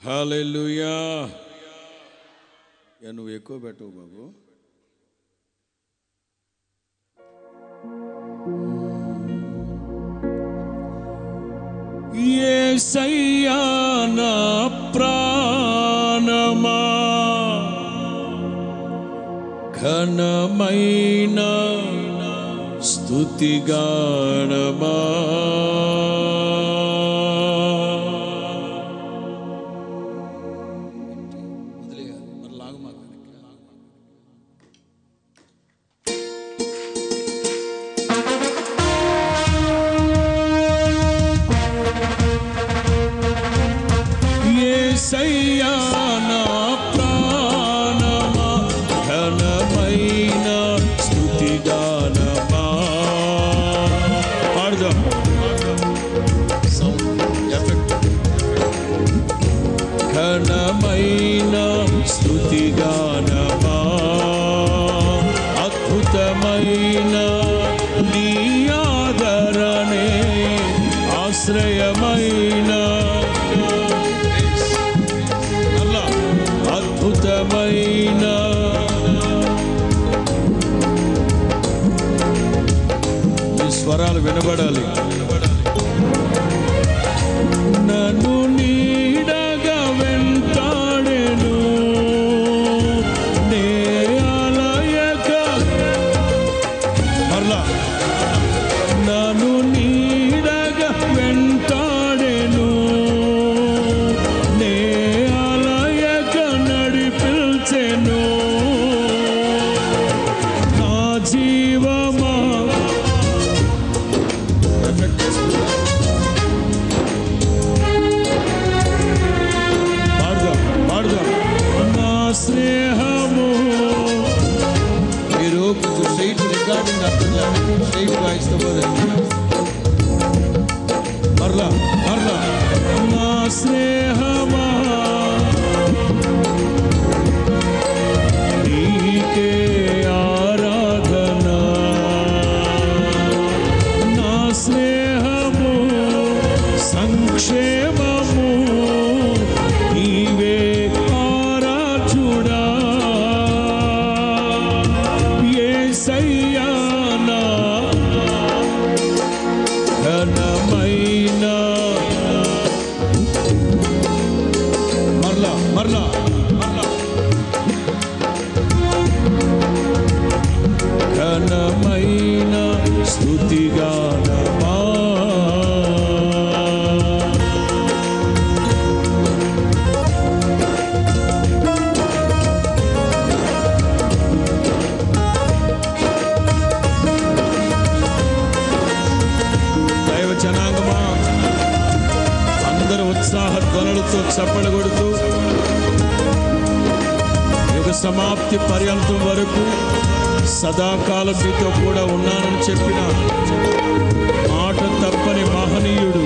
Hallelujah నువ్వు ఎక్కువ పెట్టవు బాబు. ఏ సయ్యా నా ప్రా धनमयन स्तुतिगाणमा పాడుదాం ఘనమైన స్థుతిగా వినబడాలి చేస్తూ చప్పడ కొడుతూ. యుగ సమాప్తి పర్యంతం వరకు సదాకాలం మీతో కూడా ఉన్నానని చెప్పిన మాట తప్పని మహనీయుడు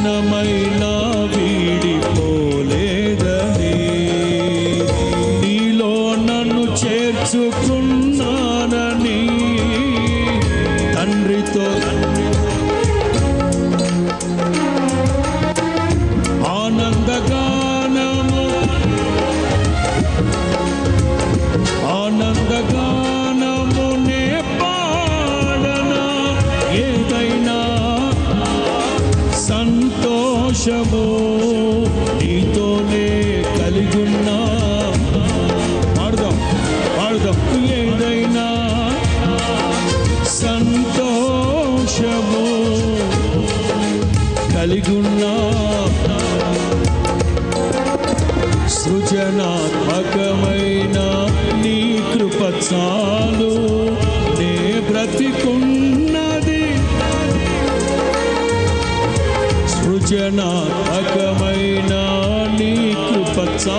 மன்னமை సంతోషము నీతోనే కలిగున్నా. పాడుదాం పాడుదాం ఏదైనా సంతోషము కలిగున్నా. సృజనాత్మక ఘనాత్మకమైన నీకు పచ్చా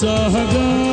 सहगा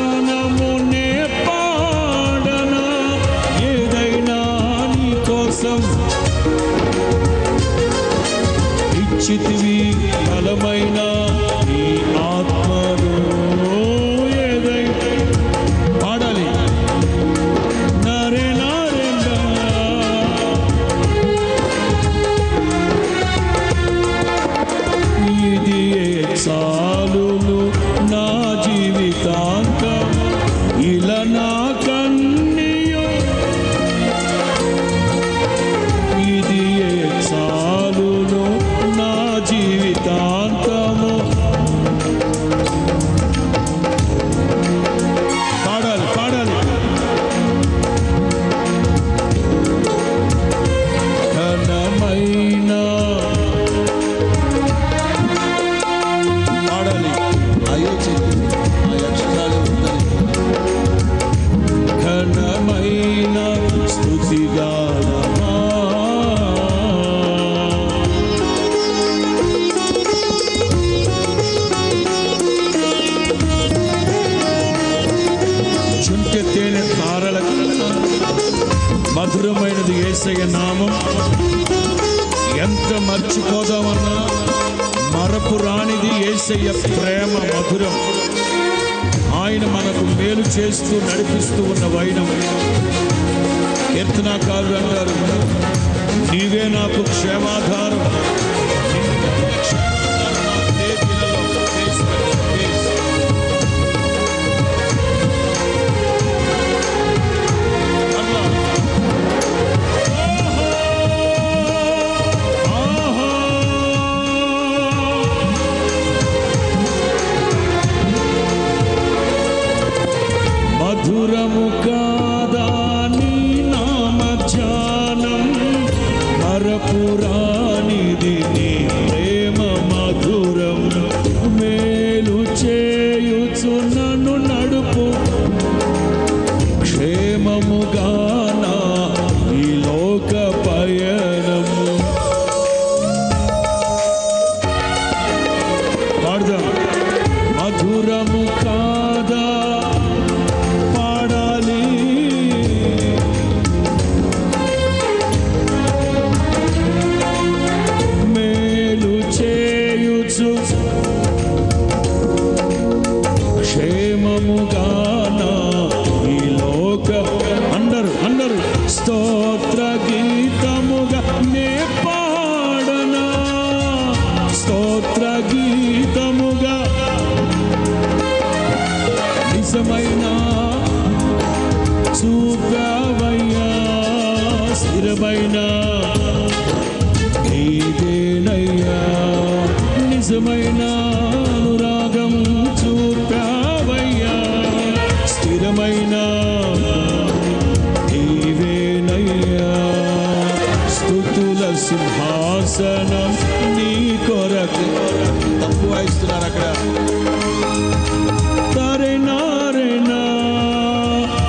ఏసయ్య నామం. ఎంత మర్చిపోదామన్నా మరపు రాణిది ఏసయ్య ప్రేమ మధురం. ఆయన మనకు మేలు చేస్తూ నడిపిస్తూ ఉన్న వైనం. కీర్తనాకారులు అంటారు. నీవే నాకు క్షేమాధార. गा స్థిరమైన నీవేనయ్యా. స్థుతుల సింహాసనం నీ కొరకు. తప్పు వాయిస్తున్నారు అక్కడ. తరేనా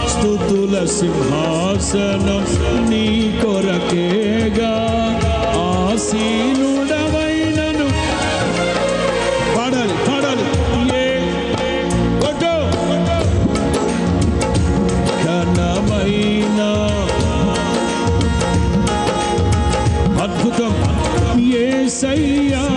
స్థుతుల సింహాసనం ये सैया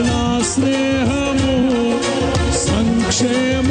నా స్నేహము సంక్షేమ